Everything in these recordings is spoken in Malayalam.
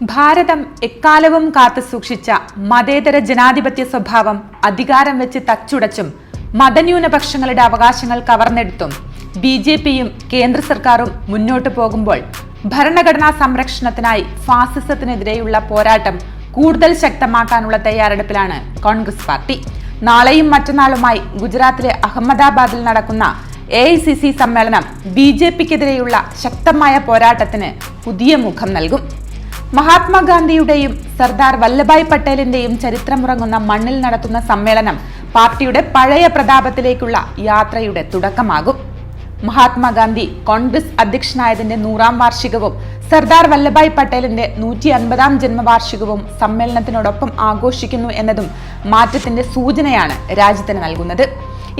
ഭാരതം എക്കാലവും കാത്തു സൂക്ഷിച്ച മതേതര ജനാധിപത്യ സ്വഭാവം അധികാരം വെച്ച് തച്ചുടച്ചും മതന്യൂനപക്ഷങ്ങളുടെ അവകാശങ്ങൾ കവർന്നെടുത്തും ബി ജെ പിയും കേന്ദ്ര സർക്കാരും മുന്നോട്ടു പോകുമ്പോൾ ഭരണഘടനാ സംരക്ഷണത്തിനായി ഫാസിസത്തിനെതിരെയുള്ള പോരാട്ടം കൂടുതൽ ശക്തമാക്കാനുള്ള തയ്യാറെടുപ്പിലാണ് കോൺഗ്രസ് പാർട്ടി. നാളെയും മറ്റന്നാളുമായി ഗുജറാത്തിലെ അഹമ്മദാബാദിൽ നടക്കുന്ന എ ഐ സി സി സമ്മേളനം ബി ജെ പിക്കെതിരെയുള്ള ശക്തമായ പോരാട്ടത്തിന് പുതിയ മുഖം നൽകും. മഹാത്മാഗാന്ധിയുടെയും സർദാർ വല്ലഭായ് പട്ടേലിന്റെയും ചരിത്രമുറങ്ങുന്ന മണ്ണിൽ നടത്തുന്ന സമ്മേളനം പാർട്ടിയുടെ പഴയ പ്രതാപത്തിലേക്കുള്ള യാത്രയുടെ തുടക്കമാകും. മഹാത്മാഗാന്ധി കോൺഗ്രസ് അധ്യക്ഷനായതിന്റെ നൂറാം വാർഷികവും സർദാർ വല്ലഭായ് പട്ടേലിന്റെ നൂറ്റി അൻപതാം ജന്മവാർഷികവും സമ്മേളനത്തിനോടൊപ്പം ആഘോഷിക്കുന്നു എന്നതും മാറ്റത്തിന്റെ സൂചനയാണ് രാജ്യത്തിന് നൽകുന്നത്.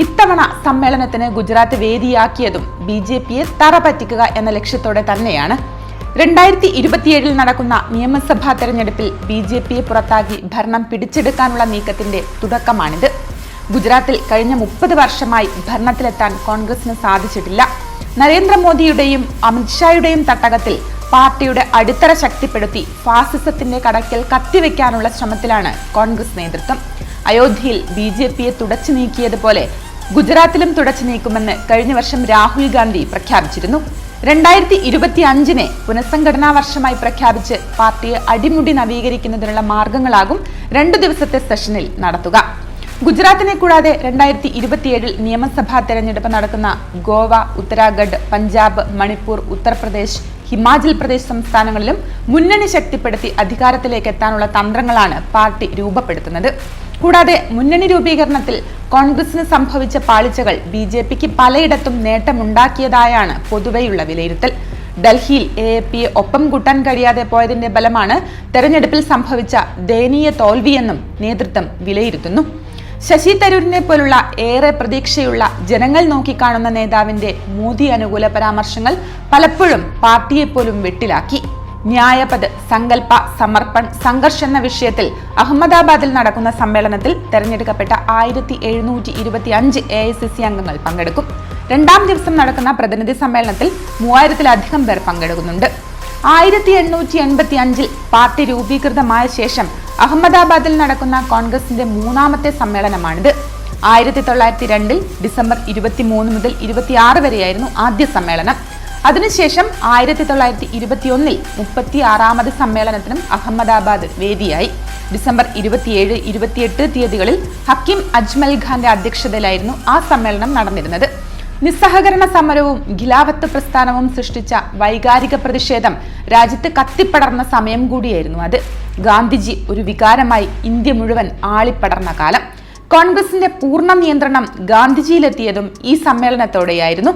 ഇത്തവണ സമ്മേളനത്തിന് ഗുജറാത്ത് വേദിയാക്കിയതും ബി ജെ പിയെ തറ പറ്റിക്കുക എന്ന ലക്ഷ്യത്തോടെ തന്നെയാണ്. രണ്ടായിരത്തി ഇരുപത്തിയേഴിൽ നടക്കുന്ന നിയമസഭാ തെരഞ്ഞെടുപ്പിൽ ബി ജെ പിയെ പുറത്താക്കി ഭരണം പിടിച്ചെടുക്കാനുള്ള നീക്കത്തിന്റെ തുടക്കമാണിത്. ഗുജറാത്തിൽ കഴിഞ്ഞ മുപ്പത് വർഷമായി ഭരണത്തിലെത്താൻ കോൺഗ്രസിന് സാധിച്ചിട്ടില്ല. നരേന്ദ്രമോദിയുടെയും അമിത്ഷായുടെയും തട്ടകത്തിൽ പാർട്ടിയുടെ അടിത്തറ ശക്തിപ്പെടുത്തി ഫാസിസത്തിന്റെ കടക്കൽ കത്തിവെക്കാനുള്ള ശ്രമത്തിലാണ് കോൺഗ്രസ് നേതൃത്വം. അയോധ്യയിൽ ബി ജെ പിയെ തുടച്ചു നീക്കിയതുപോലെ ഗുജറാത്തിലും തുടച്ചു നീക്കുമെന്ന് കഴിഞ്ഞ വർഷം രാഹുൽ ഗാന്ധി പ്രഖ്യാപിച്ചിരുന്നു. രണ്ടായിരത്തി ഇരുപത്തി അഞ്ചിനെ പുനഃസംഘടനാ വർഷമായി പ്രഖ്യാപിച്ച് പാർട്ടിയെ അടിമുടി നവീകരിക്കുന്നതിനുള്ള മാർഗങ്ങളാകും രണ്ടു ദിവസത്തെ സെഷനിൽ നടത്തുക. ഗുജറാത്തിനെ കൂടാതെ രണ്ടായിരത്തി ഇരുപത്തിയേഴിൽ നിയമസഭാ തെരഞ്ഞെടുപ്പ് നടക്കുന്ന ഗോവ ഉത്തരാഖണ്ഡ് പഞ്ചാബ് മണിപ്പൂർ ഉത്തർപ്രദേശ് ഹിമാചൽ പ്രദേശ് സംസ്ഥാനങ്ങളിലും മുന്നണി ശക്തിപ്പെടുത്തി അധികാരത്തിലേക്ക് എത്താനുള്ള തന്ത്രങ്ങളാണ് പാർട്ടി രൂപപ്പെടുത്തുന്നത്. കൂടാതെ മുന്നണി രൂപീകരണത്തിൽ കോൺഗ്രസിന് സംഭവിച്ച പാളിച്ചകൾ ബി ജെ പിക്ക് പലയിടത്തും നേട്ടമുണ്ടാക്കിയതായാണ് പൊതുവെയുള്ള വിലയിരുത്തൽ. ഡൽഹിയിൽ എ എ പിയെ ഒപ്പം കൂട്ടാൻ കഴിയാതെ പോയതിന്റെ ബലമാണ് തെരഞ്ഞെടുപ്പിൽ സംഭവിച്ച ദയനീയ തോൽവിയെന്നും നേതൃത്വം വിലയിരുത്തുന്നു. ശശി തരൂരിനെ പോലുള്ള ഏറെ പ്രതീക്ഷയുള്ള ജനങ്ങൾ നോക്കിക്കാണുന്ന നേതാവിന്റെ മോദി അനുകൂല പരാമർശങ്ങൾ പലപ്പോഴും പാർട്ടിയെപ്പോലും വെട്ടിലാക്കി. ന്യായപദ് സങ്കല്പ സമർപ്പൺ സംഘർഷ് എന്ന വിഷയത്തിൽ അഹമ്മദാബാദിൽ നടക്കുന്ന സമ്മേളനത്തിൽ തെരഞ്ഞെടുക്കപ്പെട്ട ആയിരത്തി എഴുന്നൂറ്റി ഇരുപത്തി അഞ്ച് എ ഐ സി സി അംഗങ്ങൾ പങ്കെടുക്കും. രണ്ടാം ദിവസം നടക്കുന്ന പ്രതിനിധി സമ്മേളനത്തിൽ മൂവായിരത്തിലധികം പേർ പങ്കെടുക്കുന്നുണ്ട്. ആയിരത്തി എണ്ണൂറ്റി എൺപത്തി അഞ്ചിൽ പാർട്ടി രൂപീകൃതമായ ശേഷം അഹമ്മദാബാദിൽ നടക്കുന്ന കോൺഗ്രസിന്റെ മൂന്നാമത്തെ സമ്മേളനമാണിത്. ആയിരത്തി തൊള്ളായിരത്തി രണ്ടിൽ ഡിസംബർ ഇരുപത്തി മൂന്ന് മുതൽ ഇരുപത്തിയാറ് വരെയായിരുന്നു ആദ്യ സമ്മേളനം. അതിനുശേഷം ആയിരത്തി തൊള്ളായിരത്തി ഇരുപത്തിയൊന്നിൽ മുപ്പത്തി ആറാമത് സമ്മേളനത്തിനും അഹമ്മദാബാദ് വേദിയായി. ഡിസംബർ ഇരുപത്തിയേഴ് ഇരുപത്തിയെട്ട് തീയതികളിൽ ഹക്കിം അജ്മൽ ഖാന്റെ അധ്യക്ഷതയിലായിരുന്നു ആ സമ്മേളനം നടന്നിരുന്നത്. നിസ്സഹകരണ സമരവും ഖിലാഫത്ത് പ്രസ്ഥാനവും സൃഷ്ടിച്ച വൈകാരിക പ്രതിഷേധം രാജ്യത്ത് കത്തിപ്പടർന്ന സമയം കൂടിയായിരുന്നു അത്. ഗാന്ധിജി ഒരു വികാരമായി ഇന്ത്യ മുഴുവൻ ആളിപ്പടർന്ന കാലം. കോൺഗ്രസിന്റെ പൂർണ നിയന്ത്രണം ഗാന്ധിജിയിലെത്തിയതും ഈ സമ്മേളനത്തോടെയായിരുന്നു.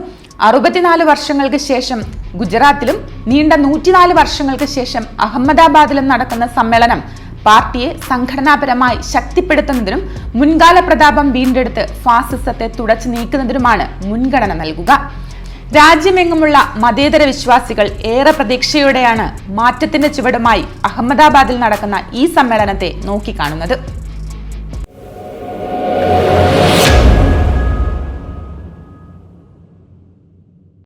അറുപത്തിനാല് വർഷങ്ങൾക്ക് ശേഷം ഗുജറാത്തിലും നീണ്ട നൂറ്റിനാല് വർഷങ്ങൾക്ക് ശേഷം അഹമ്മദാബാദിലും നടക്കുന്ന സമ്മേളനം പാർട്ടിയെ സംഘടനാപരമായി ശക്തിപ്പെടുത്തുന്നതിനും മുൻകാല പ്രതാപം വീണ്ടെടുത്ത് ഫാസിസത്തെ തുടച്ചു നീക്കുന്നതിനുമാണ് മുൻഗണന നൽകുക. രാജ്യമെങ്ങുമുള്ള മതേതര വിശ്വാസികൾ ഏറെ പ്രതീക്ഷയോടെയാണ് മാറ്റത്തിന്റെ ചുവടുമായി അഹമ്മദാബാദിൽ നടക്കുന്ന ഈ സമ്മേളനത്തെ നോക്കിക്കാണുന്നത്.